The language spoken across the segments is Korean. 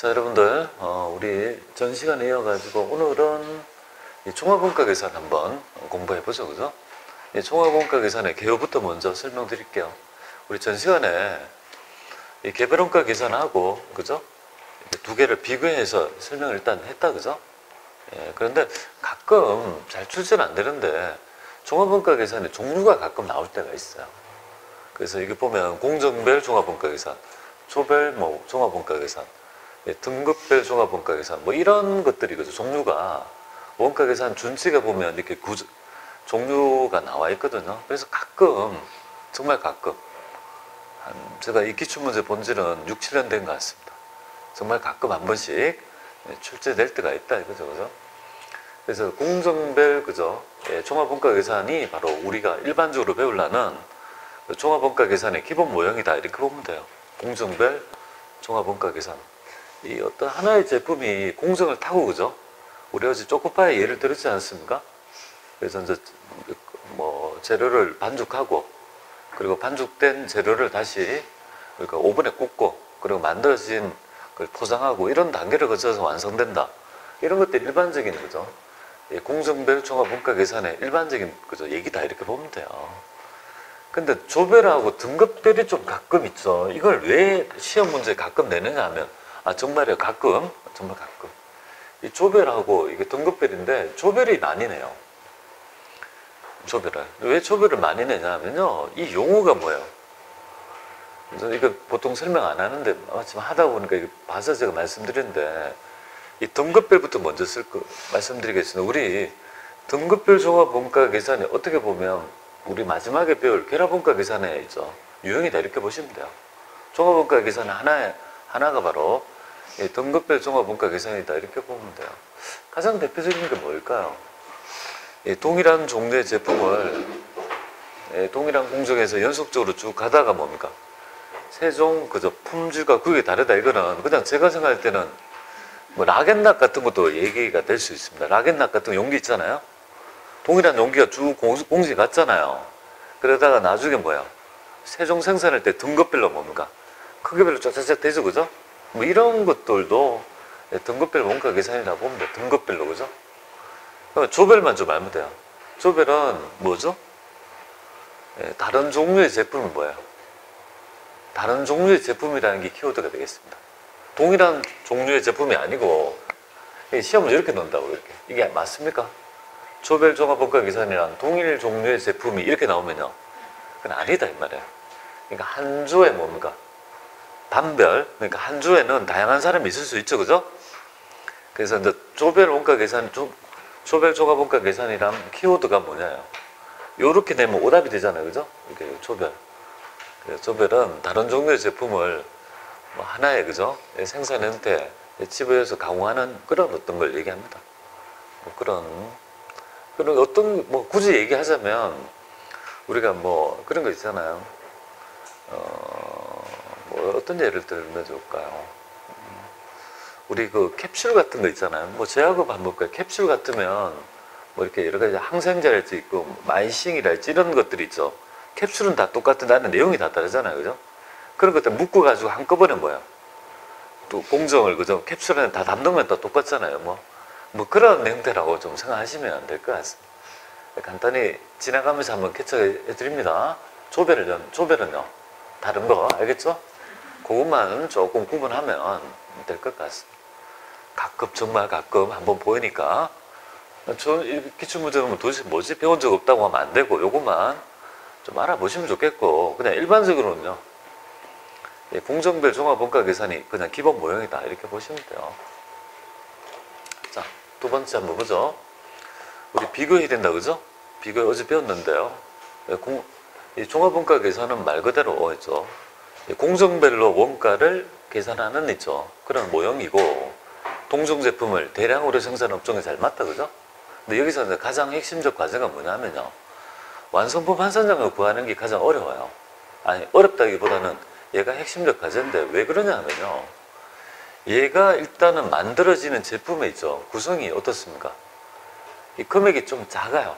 자 여러분들 어, 우리 전 시간에 이어가지고 오늘은 이 종합원가 계산 한번 공부해 보죠 그죠? 이 종합원가 계산의 개요부터 먼저 설명드릴게요 우리 전 시간에 이 개별원가 계산하고 그죠? 두 개를 비교해서 설명을 일단 했다 그죠? 예, 그런데 가끔 잘 출제는 안 되는데 종합원가 계산의 종류가 가끔 나올 때가 있어요 그래서 이게 보면 공정별 종합원가 계산 초별 뭐 종합원가 계산 예, 등급별 종합원가 계산 뭐 이런 것들이거든요. 종류가 원가 계산 준칙에 보면 이렇게 구조, 종류가 나와 있거든요. 그래서 가끔 정말 가끔 한 제가 이 기출 문제 본 지는 6, 7년 된 것 같습니다. 정말 가끔 한 번씩 예, 출제될 때가 있다 이거죠. 그죠? 그래서 공정별 그죠? 예, 종합원가 계산이 바로 우리가 일반적으로 배우려는 그 종합원가 계산의 기본 모형이다 이렇게 보면 돼요. 공정별 종합원가 계산. 이 어떤 하나의 제품이 공정을 타고 그죠? 우리 어제 초코파이 예를 들었지 않습니까? 그래서 이제 뭐 재료를 반죽하고 그리고 반죽된 재료를 다시 그러니까 오븐에 굽고 그리고 만들어진 걸 포장하고 이런 단계를 거쳐서 완성된다. 이런 것들 일반적인 거죠. 예, 공정별 종합원가 계산의 일반적인 그죠 얘기다 이렇게 보면 돼요. 근데 조별하고 등급별이 좀 가끔 있죠. 이걸 왜 시험 문제 가끔 내느냐 하면 아 정말요 가끔 정말 가끔 이 조별하고 이게 등급별인데 조별이 나뉘네요. 조별을 왜 조별을 많이 내냐면요 이 용어가 뭐예요? 이거 보통 설명 안 하는데 마침 하다 보니까 이거 봐서 제가 말씀드렸는데 이 등급별부터 먼저 쓸 거 말씀드리겠습니다. 우리 등급별 종합 원가 계산이 어떻게 보면 우리 마지막에 배울 결합 원가 계산에 있죠 유형이다 이렇게 보시면 돼요. 종합 원가 계산의 하나의 하나가 바로 등급별 종합원가 계산이다 이렇게 보면 돼요. 가장 대표적인 게 뭘까요? 동일한 종류의 제품을 동일한 공정에서 연속적으로 쭉 가다가 뭡니까? 세종 그저 품질과 그게 다르다 이거는 그냥 제가 생각할 때는 뭐 라겐락 같은 것도 얘기가 될 수 있습니다. 라겐락 같은 용기 있잖아요. 동일한 용기가 쭉 공식 갔잖아요. 그러다가 나중에 뭐야? 세종 생산할 때 등급별로 뭡니까? 크기별로 쫙쫙쫙 되죠, 그죠? 뭐 이런 것들도 등급별 원가 계산이라고 보면 돼. 등급별로, 그죠? 조별만 좀 알면 돼요. 조별은 뭐죠? 예, 다른 종류의 제품은 뭐예요? 다른 종류의 제품이라는 게 키워드가 되겠습니다. 동일한 종류의 제품이 아니고 시험을 이렇게 넣는다고 이렇게 이게 맞습니까? 조별 종합 원가 계산이란 동일 종류의 제품이 이렇게 나오면요, 그건 아니다 이 말이에요. 그러니까 한 조에 뭡니까? 단별, 그러니까 한 주에는 다양한 사람이 있을 수 있죠, 그죠? 그래서 이제 조별 원가 계산, 조, 조별 종합 원가 계산이란 키워드가 뭐냐요? 요렇게 되면 오답이 되잖아요, 그죠? 이렇게 조별. 그래서 조별은 다른 종류의 제품을 뭐 하나의, 그죠? 생산 형태, 집에서 강화하는 그런 어떤 걸 얘기합니다. 뭐 그런, 그런 어떤, 뭐 굳이 얘기하자면 우리가 뭐 그런 거 있잖아요. 어, 뭐 어떤 예를 들면 좋을까요? 우리 그 캡슐 같은 거 있잖아요. 뭐 제약업 한번 볼까요? 캡슐 같으면 뭐 이렇게 여러 가지 항생제랄지 있고 마이싱이랄지 이런 것들이 있죠. 캡슐은 다 똑같은 나는 내용이 다 다르잖아요. 그죠? 그런 것들 묶어 가지고 한꺼번에 뭐야? 또 공정을 그죠? 캡슐 안에 다건다 똑같잖아요. 뭐, 뭐 그런 형태라고 좀 생각하시면 될 것 같습니다. 간단히 지나가면서 한번 캐치해 드립니다. 조별은요, 조별은요. 다른 거 알겠죠? 그것만 조금 구분하면 될 것 같습니다. 가끔 정말 가끔 한번 보이니까 저 기출문제는 도대체 뭐지 배운 적 없다고 하면 안 되고 요것만 좀 알아보시면 좋겠고 그냥 일반적으로는요 공정별 종합원가 계산이 그냥 기본 모형이다 이렇게 보시면 돼요. 자 두 번째 한번 보죠. 우리 비교해야 된다 그죠? 비교 어제 배웠는데요. 공, 종합원가 계산은 말 그대로 있죠. 공정별로 원가를 계산하는 있죠. 그런 모형이고 동종 제품을 대량으로 생산 업종에 잘 맞다 그죠? 근데 여기서 가장 핵심적 과제가 뭐냐면요. 완성품 한선장을 구하는 게 가장 어려워요. 아니 어렵다기보다는 얘가 핵심적 과제인데 왜 그러냐 하면요. 얘가 일단은 만들어지는 제품에 있죠. 구성이 어떻습니까? 이 금액이 좀 작아요.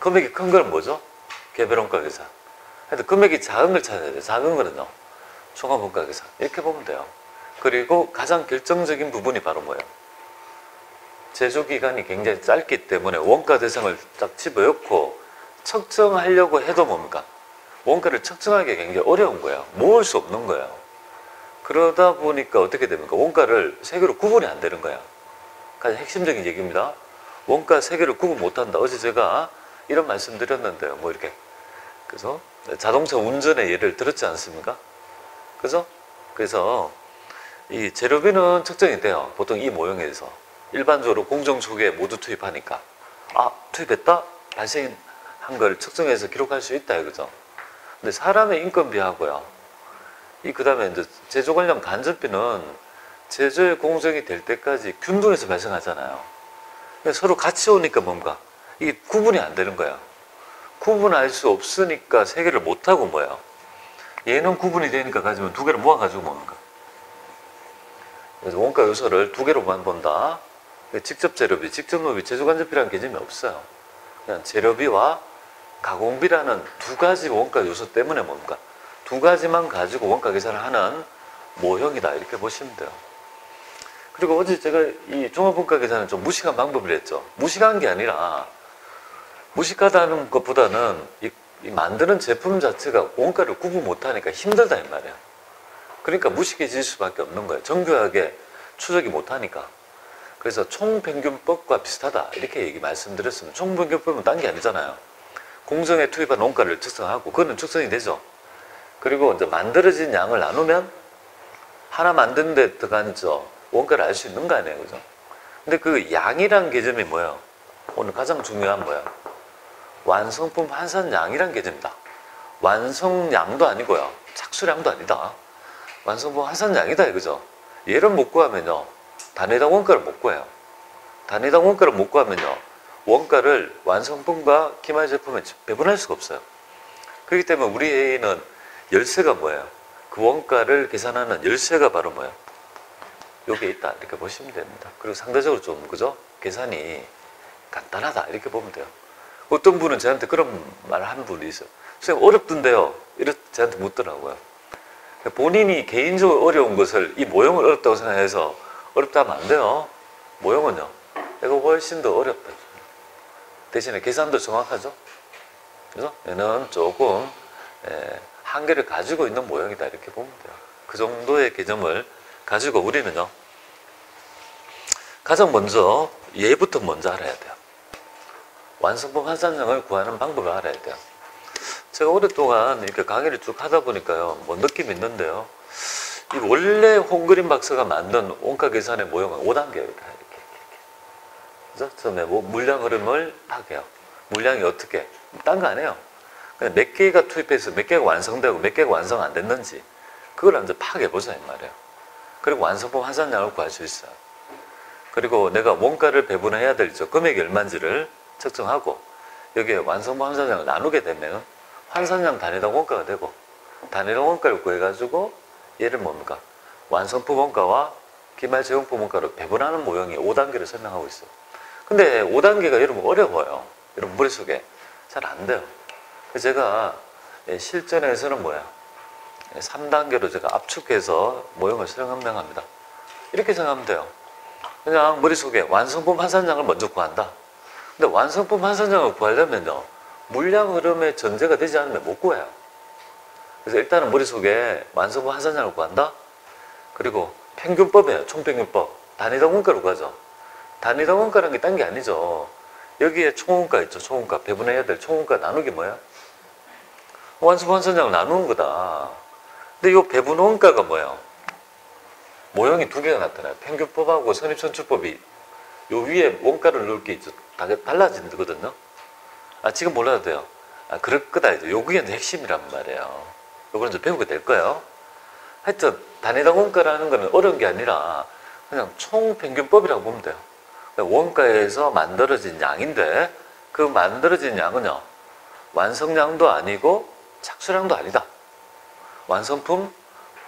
금액이 큰 건 뭐죠? 개별 원가 계산. 근데 금액이 작은 걸 찾아야 돼요. 작은 거는요. 총합원가 계산. 이렇게 보면 돼요. 그리고 가장 결정적인 부분이 바로 뭐예요? 제조 기간이 굉장히 짧기 때문에 원가 대상을 딱 집어넣고 측정하려고 해도 뭡니까? 원가를 측정하기 굉장히 어려운 거예요. 모을 수 없는 거예요. 그러다 보니까 어떻게 됩니까? 원가를 세 개로 구분이 안 되는 거야. 가장 핵심적인 얘기입니다. 원가 세 개를 구분 못 한다. 어제 제가 이런 말씀 드렸는데요. 뭐 이렇게. 그래서 자동차 운전의 예를 들었지 않습니까? 그죠? 그래서 이 재료비는 측정이 돼요. 보통 이 모형에서. 일반적으로 공정 속에 모두 투입하니까. 아, 투입했다? 발생한 걸 측정해서 기록할 수 있다. 이거죠. 근데 사람의 인건비하고요. 이, 그 다음에 이제 제조 관련 간접비는 제조의 공정이 될 때까지 균등해서 발생하잖아요. 근데 서로 같이 오니까 뭔가 이게 구분이 안 되는 거야. 구분할 수 없으니까 세 개를 못 하고 뭐야. 얘는 구분이 되니까 가지면 두 개를 모아가지고 거야. 그래서 원가 요소를 두 개로만 본다. 직접 재료비, 직접 노비, 제조간접비라는 개념이 없어요. 그냥 재료비와 가공비라는 두 가지 원가 요소 때문에 뭔가 두 가지만 가지고 원가 계산을 하는 모형이다 이렇게 보시면 돼요. 그리고 어제 제가 이 종합원가 계산은 좀 무식한 방법을 했죠. 무식한 게 아니라 무식하다는 것보다는 이, 이 만드는 제품 자체가 원가를 구분 못하니까 힘들다 이 말이야. 그러니까 무식해질 수밖에 없는 거예요. 정교하게 추적이 못하니까. 그래서 총평균법과 비슷하다 이렇게 얘기 말씀드렸으면 총평균법은 딴 게 아니잖아요. 공정에 투입한 원가를 측정하고 그거는 측정이 되죠. 그리고 이제 만들어진 양을 나누면 하나 만드는 데 들어간 저 원가를 알 수 있는 거 아니에요, 그죠? 근데 그 양이란 개념이 뭐예요? 오늘 가장 중요한 뭐예요? 완성품 환산량이란 개념이다. 완성량도 아니고요, 착수량도 아니다. 완성품 환산량이다, 이거죠? 얘를 못 구하면요, 단위당 원가를 못 구해요. 단위당 원가를 못 구하면요, 원가를 완성품과 기말 제품에 배분할 수가 없어요. 그렇기 때문에 우리 A는 열쇠가 뭐예요? 그 원가를 계산하는 열쇠가 바로 뭐예요? 여기에 있다 이렇게 보시면 됩니다. 그리고 상대적으로 좀 그죠? 계산이 간단하다 이렇게 보면 돼요. 어떤 분은 저한테 그런 말을 한 분이 있어요. 선생님 어렵던데요. 이렇 저한테 묻더라고요. 본인이 개인적으로 어려운 것을 이 모형을 어렵다고 생각해서 어렵다 하면 안 돼요. 모형은요. 이거 훨씬 더 어렵다. 대신에 계산도 정확하죠. 그래서 얘는 조금 에, 한계를 가지고 있는 모형이다 이렇게 보면 돼요. 그 정도의 개념을 가지고 우리는요. 가장 먼저 얘부터 먼저 알아야 돼요. 완성품 환산량을 구하는 방법을 알아야 돼요. 제가 오랫동안 이렇게 강의를 쭉 하다 보니까요, 뭐 느낌이 있는데요. 이 원래 홍그림 박사가 만든 원가 계산의 모형은 5단계예요. 이렇게, 이렇게, 그죠? 처음에 뭐 물량 흐름을 파악해요. 물량이 어떻게? 딴거 아니에요. 그냥 몇 개가 투입해서 몇 개가 완성되고 몇 개가 완성 안 됐는지 그걸 이제 파악해 보자 이 말이에요. 그리고 완성품 환산량을 구할 수 있어요. 그리고 내가 원가를 배분해야 될 저 금액이 얼마인지를 측정하고 여기에 완성품 환산량을 나누게 되면 환산량 단위당 원가가 되고 단위당 원가를 구해가지고 얘를 뭡니까? 완성품 원가와 기말 제공품 원가로 배분하는 모형이 5단계를 설명하고 있어요. 근데 5단계가 여러분 어려워요. 여러분 머릿속에 잘 안 돼요. 제가 실전에서는 뭐야? 3단계로 제가 압축해서 모형을 설명합니다. 이렇게 생각하면 돼요. 그냥 머릿속에 완성품 환산량을 먼저 구한다. 근데 완성품 환산량을 구하려면요. 물량 흐름의 전제가 되지 않으면 못 구해요. 그래서 일단은 머릿속에 완성품 환산량을 구한다. 그리고 평균법이에요. 총평균법. 단위당 원가로 구하죠. 단위당 원가라는 게 딴 게 아니죠. 여기에 총원가 있죠. 총원가. 배분해야 될 총원가 나누기 뭐야? 완성 환산량을 나누는 거다. 근데 이 배분 원가가 뭐예요? 모형이 두 개가 나타나요. 평균법하고 선입선출법이 요 위에 원가를 넣을 게 있죠. 다 달라지거든요. 아, 지금 몰라도 돼요. 아, 그럴 거다. 요게 핵심이란 말이에요. 요거는 이제 배우게 될 거예요. 하여튼, 단위당 원가라는 거는 어려운 게 아니라 그냥 총평균법이라고 보면 돼요. 원가에서 만들어진 양인데 그 만들어진 양은요, 완성량도 아니고 착수량도 아니다. 완성품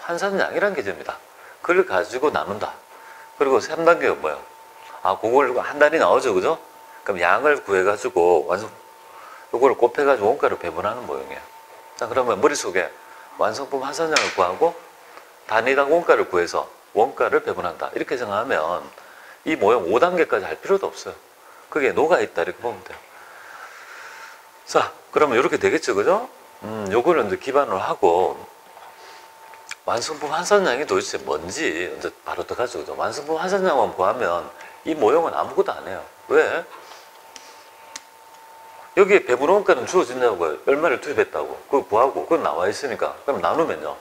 환산량이라는 개념이다. 그걸 가지고 나눈다. 그리고 3단계가 뭐예요? 아, 그걸 한 단위 나오죠, 그죠? 그럼 양을 구해가지고 완성, 요거를 곱해가지고 원가를 배분하는 모형이에요. 자, 그러면 머릿속에 완성품 환산량을 구하고 단위당 원가를 구해서 원가를 배분한다. 이렇게 생각하면 이 모형 5단계까지 할 필요도 없어요. 그게 녹아있다. 이렇게 보면 돼요. 자, 그러면 이렇게 되겠죠. 그죠? 음, 요거를 이제 기반으로 하고 완성품 환산량이 도대체 뭔지 이제 바로 들어가죠. 그죠? 완성품 환산량만 구하면 이 모형은 아무것도 안 해요. 왜? 여기에 원가는 주어진다고요. 얼마를 투입했다고. 그거 구하고, 그건 나와 있으니까. 그럼 나누면요.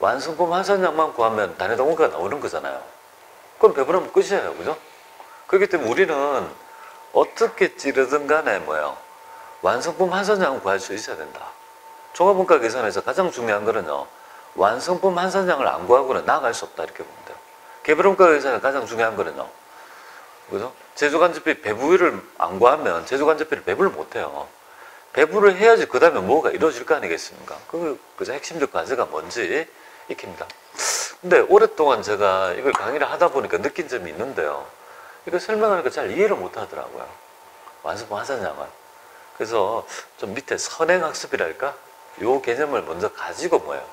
완성품 환산량만 구하면 단위당 원가가 나오는 거잖아요. 그럼 배분하면 끝이에요. 그죠? 그렇기 때문에 우리는 어떻게 찌르든 간에 뭐예요. 완성품 환산량을 구할 수 있어야 된다. 종합원가 계산에서 가장 중요한 거는요. 완성품 환산량을 안 구하고는 나아갈 수 없다. 이렇게 돼요. 개별원가 계산에 가장 중요한 거는요. 그죠? 제조간접비 배부를 안 구하면 제조간접비를 배부를 못 해요. 배부를 해야지 그 다음에 뭐가 이루어질 거 아니겠습니까? 그, 그죠? 핵심적 과제가 뭔지 익힙니다. 근데 오랫동안 제가 이걸 강의를 하다 보니까 느낀 점이 있는데요. 이거 설명하니까 잘 이해를 못 하더라고요. 하산량은. 그래서 좀 밑에 선행학습이랄까? 요 개념을 먼저 가지고 뭐예요?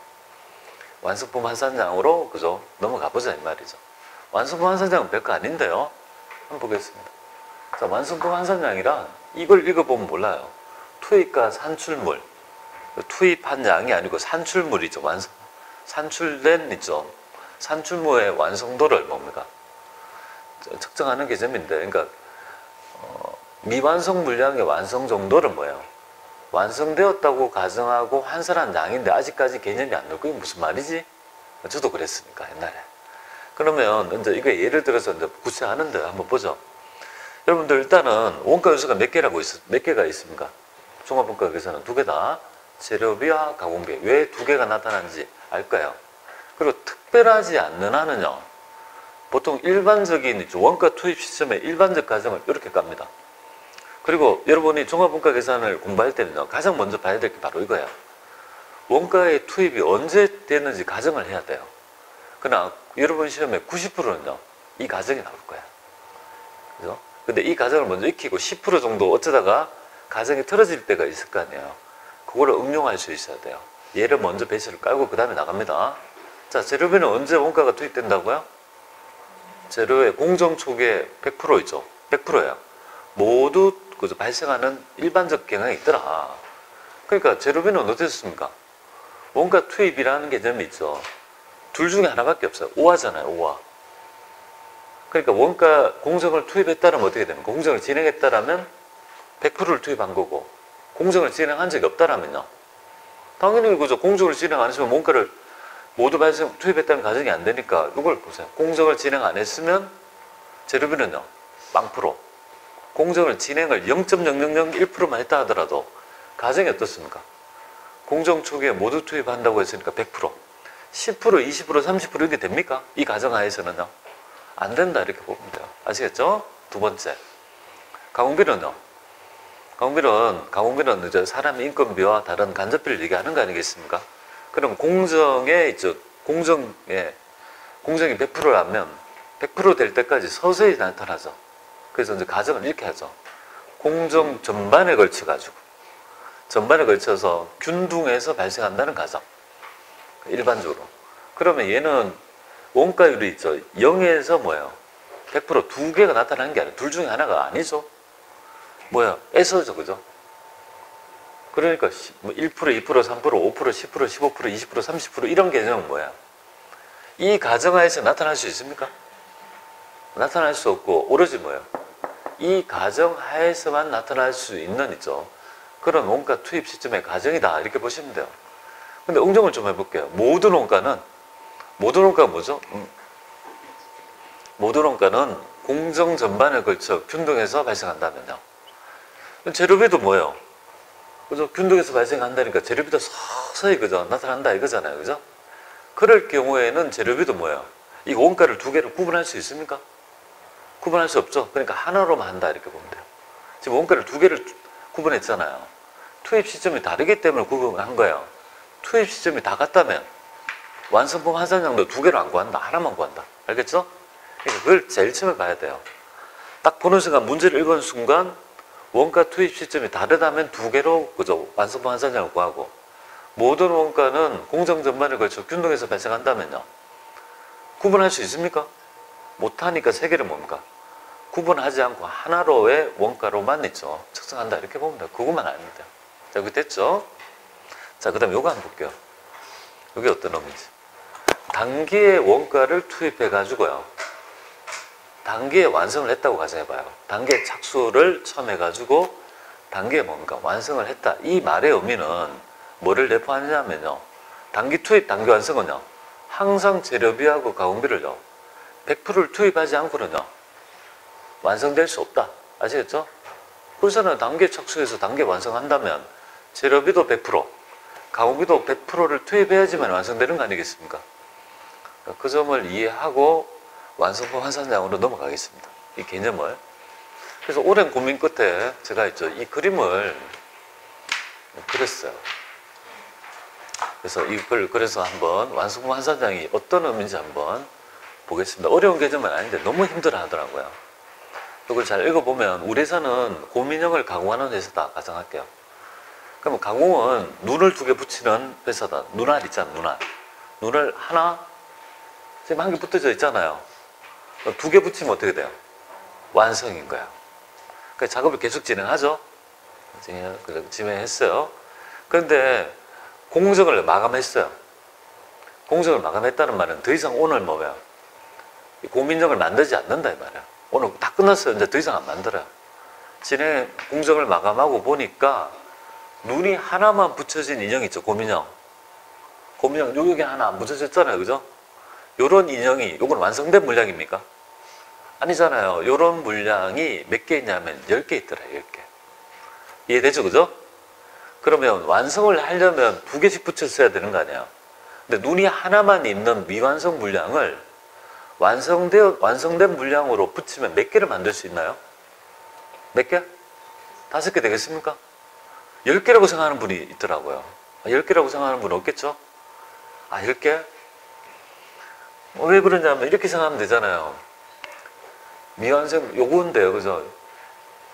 완성품 환산량으로 그죠? 넘어가 보자 이 말이죠. 완성품 환산량은 별거 아닌데요. 한번 보겠습니다. 자, 완성품 환산량이란 이걸 읽어보면 몰라요. 투입과 산출물. 투입한 양이 아니고 산출물이죠. 완성, 산출된 있죠. 산출물의 완성도를 뭡니까? 측정하는 개념인데, 그러니까 어, 미완성 물량의 완성 정도는 뭐예요? 완성되었다고 가정하고 환산한 양인데 아직까지 개념이 안 나고 이게 무슨 말이지? 저도 그랬으니까 옛날에. 그러면 이제 이거 예를 들어서 이제 구체하는데 한번 보죠. 여러분들 일단은 원가 요소가 몇 개라고 있, 몇 개가 있습니까? 종합원가 계산은 두 개다. 재료비와 가공비. 왜 두 개가 나타나는지 알까요? 그리고 특별하지 않는 한은요. 보통 일반적인 원가 투입 시스템의 일반적 가정을 이렇게 깝니다. 그리고 여러분이 종합원가 계산을 공부할 때는요. 가장 먼저 봐야 될 게 바로 이거야. 원가의 투입이 언제 됐는지 가정을 해야 돼요. 그러나 여러분 시험에 90%는요. 이 가정이 나올 거야. 그죠? 근데 이 가정을 먼저 익히고 10% 정도 어쩌다가 가정이 틀어질 때가 있을 거 아니에요. 그거를 응용할 수 있어야 돼요. 얘를 먼저 베이스를 깔고 그 다음에 나갑니다. 자, 재료비는 언제 원가가 투입된다고요? 재료의 공정 초기에 100% 있죠. 100%예요. 모두 그죠 발생하는 일반적 경향이 있더라. 그러니까 재료비는 어떻게 됐습니까? 원가 투입이라는 개념이 있죠. 둘 중에 하나밖에 없어요. 오화잖아요, 오화. 그러니까 원가 공정을 투입했다면 어떻게 됩니까? 공정을 진행했다면 100%를 투입한 거고, 공정을 진행한 적이 없다면요. 당연히 그죠. 공정을 진행 안 했으면 원가를 모두 발생, 투입했다는 가정이 안 되니까 이걸 보세요. 공정을 진행 안 했으면 재료비는요, 빵프로. 공정을 진행을 0.0001%만 했다 하더라도 가정이 어떻습니까? 공정 초기에 모두 투입한다고 했으니까 100%. 10%, 20%, 30% 이렇게 됩니까? 이 가정하에서는요. 안 된다 이렇게 돼요. 아시겠죠? 두 번째. 가공비는요. 가공비는 가공비는 이제 사람 인건비와 다른 간접비를 얘기하는 거 아니겠습니까? 그럼 공정에 있죠. 공정에 공정이 100%라면 100%될 때까지 서서히 나타나죠. 그래서 이제 가정을 이렇게 하죠. 공정 전반에 걸쳐 가지고 전반에 걸쳐서 균등해서 발생한다는 가정. 일반적으로. 그러면 얘는 원가율이 있죠. 0에서 뭐예요? 100%두 개가 나타나는 게 아니라 둘 중에 하나가 아니죠. 뭐야? 에서죠. 그죠? 그러니까 1%, 2%, 3%, 5%, 10%, 15%, 20%, 30% 이런 개념은 뭐야? 이 가정하에서 나타날 수 있습니까? 나타날 수 없고 오로지 뭐예요? 이 가정하에서만 나타날 수 있는 있죠. 그런 원가 투입 시점의 가정이다 이렇게 보시면 돼요. 근데 응정을 좀 해볼게요. 모든 원가는 모든 원가가 뭐죠? 음. 모든 원가는 공정 전반에 걸쳐 균등해서 발생한다면요. 재료비도 뭐예요? 그죠? 균등해서 발생한다니까 재료비도 서서히 그죠? 나타난다 이거잖아요. 그죠? 그럴 경우에는 재료비도 뭐예요? 이 원가를 두 개를 구분할 수 있습니까? 구분할 수 없죠. 그러니까 하나로만 한다 이렇게 보면 돼요. 지금 원가를 두 개를 구분했잖아요. 투입 시점이 다르기 때문에 구분한 거예요. 투입 시점이 다 같다면 완성품 환산량도 두 개를 안 구한다. 하나만 구한다. 알겠죠? 그러니까 그걸 제일 처음에 봐야 돼요. 딱 보는 순간 문제를 읽은 순간 원가 투입 시점이 다르다면 두 개로 그죠 완성품 환산량을 구하고 모든 원가는 공정 전반을 걸쳐 균등해서 발생한다면요. 구분할 수 있습니까? 못하니까 세 개를 뭡니까? 구분하지 않고 하나로의 원가로만 있죠. 측정한다 이렇게 보면 돼요. 그것만 돼요. 자, 여기 됐죠? 자, 그 다음에 요거 한번 볼게요. 이게 어떤 의미인지. 단기의 원가를 투입해 가지고요. 단기에 완성을 했다고 가정해봐요. 단기에 착수를 처음 해가지고 단기에 뭔가 완성을 했다. 이 말의 의미는 뭐를 내포하느냐면요. 단기 투입, 단기 완성은요. 항상 재료비하고 가공비를요. 100%를 투입하지 않고는요. 완성될 수 없다. 아시겠죠? 그래서는 단계 착수해서 단계 완성한다면 재료비도 100%, 가공비도 100%를 투입해야지만 완성되는 거 아니겠습니까? 그 점을 이해하고 완성품 환산장으로 넘어가겠습니다. 이 개념을. 그래서 오랜 고민 끝에 제가 있죠. 이 그림을 그렸어요. 그래서 이걸 그래서 한번 완성품 환산장이 어떤 의미인지 한번 보겠습니다. 어려운 개념은 아닌데 너무 힘들어 하더라고요. 이걸 잘 읽어보면 우리 회사는 고민형을 가공하는 회사다 가정할게요. 그러면 가공은 눈을 두 개 붙이는 회사다. 눈알 있잖아, 눈알. 눈을 하나, 지금 한 개 붙어져 있잖아요. 두 개 붙이면 어떻게 돼요? 완성인 거야. 그 작업을 계속 진행하죠. 진행, 진행했어요. 그런데 공정을 마감했어요. 공정을 마감했다는 말은 더 이상 오늘 뭐야? 고민정을 만들지 않는다 이 말이야. 오늘 다 끝났어요. 이제 더 이상 안 만들어요. 진행 공정을 마감하고 보니까 눈이 하나만 붙여진 인형 있죠. 고민형. 고민형 여기 하나 안 붙여졌잖아요. 그죠? 요런 인형이 요건 완성된 물량입니까? 아니잖아요. 요런 물량이 몇 개 있냐면 10개 있더라. 10개. 이해되죠? 그죠? 그러면 완성을 하려면 두 개씩 붙였어야 되는 거 아니에요. 근데 눈이 하나만 있는 미완성 물량을 완성되어, 완성된 물량으로 붙이면 몇 개를 만들 수 있나요? 몇 개? 다섯 개 되겠습니까? 열 개라고 생각하는 분이 있더라고요. 아, 열 개라고 생각하는 분은 없겠죠? 아, 열 개? 어, 왜 그러냐면 이렇게 생각하면 되잖아요. 미완성, 요거인데요. 그죠?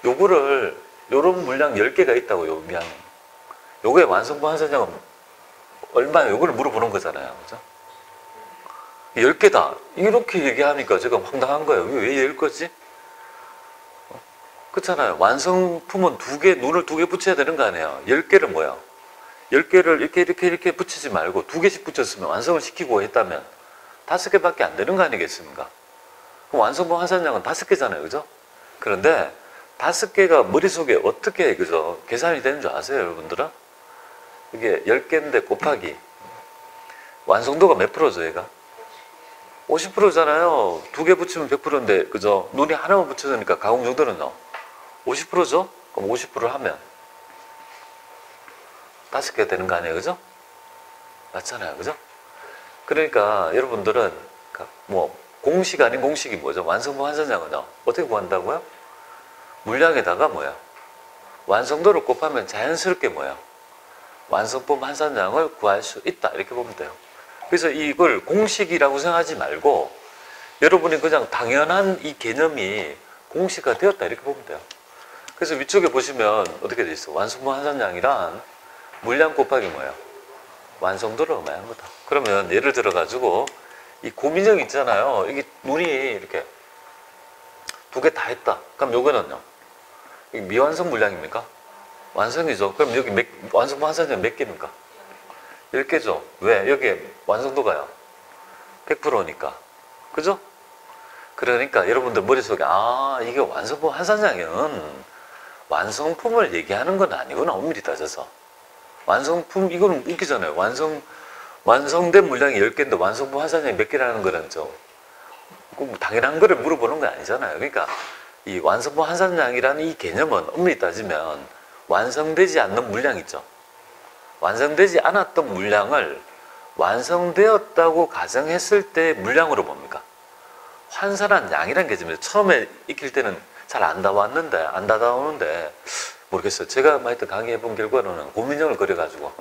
요거를, 요런 물량 10개가 있다고, 요 미완. 요거의 완성본 한선량은 얼마야? 요거를 물어보는 거잖아요. 그죠? 10개다. 이렇게 얘기하니까 제가 황당한 거예요. 왜 10거지? 그렇잖아요. 완성품은 두 개, 눈을 두 개 붙여야 되는 거 아니에요. 10개를 뭐야? 10개를 이렇게, 이렇게, 이렇게 붙이지 말고 두 개씩 붙였으면 완성을 시키고 했다면 다섯 개밖에 안 되는 거 아니겠습니까? 그럼 완성본 환산량은 다섯 개잖아요. 그죠? 그런데 다섯 개가 머릿속에 어떻게, 그죠? 계산이 되는 줄 아세요, 여러분들은? 이게 10개인데 곱하기. 완성도가 몇 프로죠, 얘가? 50%잖아요. 두 개 붙이면 100%인데, 그죠? 눈이 하나만 붙여주니까 가공 정도는 요. 50%죠? 그럼 50%를 하면 다섯 개 되는 거 아니에요, 그죠? 맞잖아요, 그죠? 그러니까 여러분들은 뭐 공식 아닌 공식이 뭐죠? 완성도 환산량은요. 어떻게 구한다고요? 물량에다가 뭐야? 완성도를 곱하면 자연스럽게 뭐야? 완성품 환산량을 구할 수 있다. 이렇게 보면 돼요. 그래서 이걸 공식이라고 생각하지 말고 여러분이 그냥 당연한 이 개념이 공식화 되었다. 이렇게 보면 돼요. 그래서 위쪽에 보시면 어떻게 돼 있어? 완성품 환산량이란 물량 곱하기 뭐예요? 완성도를 의미하는 거다. 그러면 예를 들어 가지고 이 고민형 있잖아요. 이게 눈이 이렇게 두 개 다 했다. 그럼 요거는요? 미완성 물량입니까? 완성이죠. 그럼 여기 몇, 완성 환산량 몇 개입니까? 10개죠. 왜? 여기에 완성도가요. 100%니까. 그죠? 그러니까 여러분들 머릿속에 아 이게 완성품 환산량은 완성품을 얘기하는 건 아니구나 엄밀히 따져서 완성품 이거는 웃기잖아요. 완성 완성된 물량이 10개인데 완성품 환산량이 몇 개라는 거는 좀뭐 당연한 거를 물어보는 건 아니잖아요. 그러니까 이 완성품 환산량이라는 이 개념은 엄밀히 따지면 완성되지 않는 물량 있죠. 완성되지 않았던 물량을 완성되었다고 가정했을 때 물량으로 뭡니까? 환산한 양이라는 개념이에요. 처음에 익힐 때는 잘안 나왔는데, 안 나오는데, 모르겠어요. 제가 하여튼 강의해 본 결과로는 고민형을 그려가지고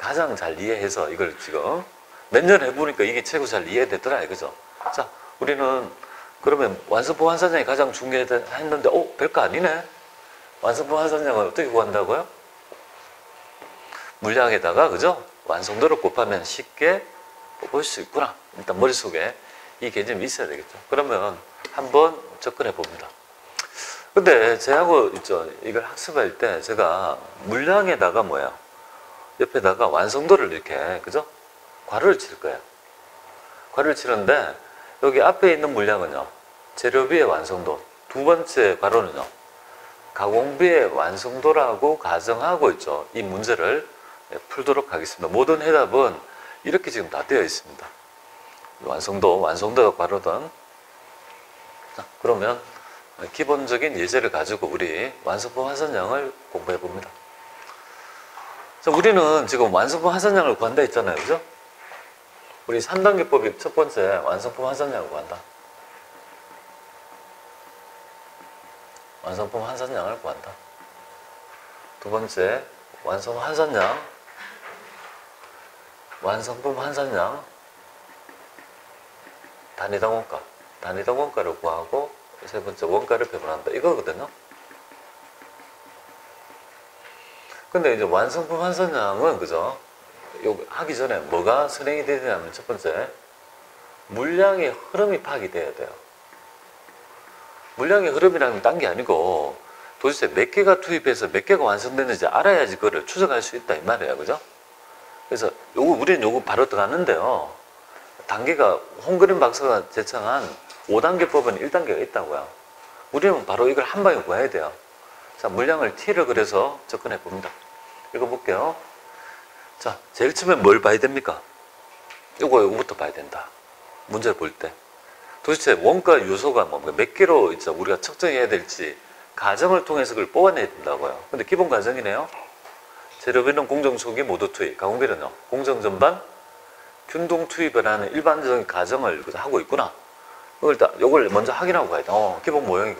가장 잘 이해해서 이걸 지금 몇 년 해보니까 이게 최고 잘 이해되더라 이거죠. 자, 우리는 그러면 완성품 환산량이 가장 중요했는데, 어, 별거 아니네? 완성품 환산량을 어떻게 구한다고요? 물량에다가, 그죠? 완성도를 곱하면 쉽게 볼 수 있구나. 일단 머릿속에 이 개념이 있어야 되겠죠. 그러면 한번 접근해 봅니다. 근데 제하고 있죠. 이걸 학습할 때 제가 물량에다가 뭐야? 옆에다가 완성도를 이렇게, 그죠? 괄호를 칠 거예요. 괄호를 치는데 여기 앞에 있는 물량은요. 재료비의 완성도. 두 번째 괄호는요. 가공비의 완성도라고 가정하고 있죠. 이 문제를 풀도록 하겠습니다. 모든 해답은 이렇게 지금 다 되어 있습니다. 완성도, 완성도가 괄호든. 자, 그러면 기본적인 예제를 가지고 우리 완성품 환산량을 공부해 봅니다. 자, 우리는 지금 완성품 환산량을 구한다 했잖아요. 그죠? 우리 3단계법이 첫 번째 완성품 환산량을 구한다. 완성품 환산량을 구한다. 두 번째, 완성 환산량, 완성품 환산량, 단위당 원가, 단위당 원가를 구하고 세 번째 원가를 배분한다. 이거거든요. 근데 이제 완성품 환산량은 그죠? 요 하기 전에 뭐가 선행이 되냐면 첫 번째 물량의 흐름이 파악이 돼야 돼요. 물량의 흐름이라는 딴 게 아니고 도대체 몇 개가 투입해서 몇 개가 완성됐는지 알아야지 그거를 추적할 수 있다 이 말이에요. 그죠? 그래서 요거 우리는 요거 바로 들어가는데요. 단계가 홍그림 박사가 제청한 5단계법은 1단계가 있다고요. 우리는 바로 이걸 한 방에 구해야 돼요. 자, 물량을 T를 그래서 접근해 봅니다. 읽어볼게요. 자, 제일 처음에 뭘 봐야 됩니까? 요거, 요거부터 봐야 된다. 문제를 볼 때. 도대체 원가 요소가 뭡니까? 몇 개로 이제 우리가 측정해야 될지 가정을 통해서 그걸 뽑아내야 된다고요. 근데 기본 가정이네요. 재료비는 공정 초기 모두 투입, 가공비는요. 공정 전반 균등 투입을 하는 일반적인 가정을 하고 있구나. 이걸 다, 요걸 먼저 확인하고 가야 돼. 어, 기본 모형이구나.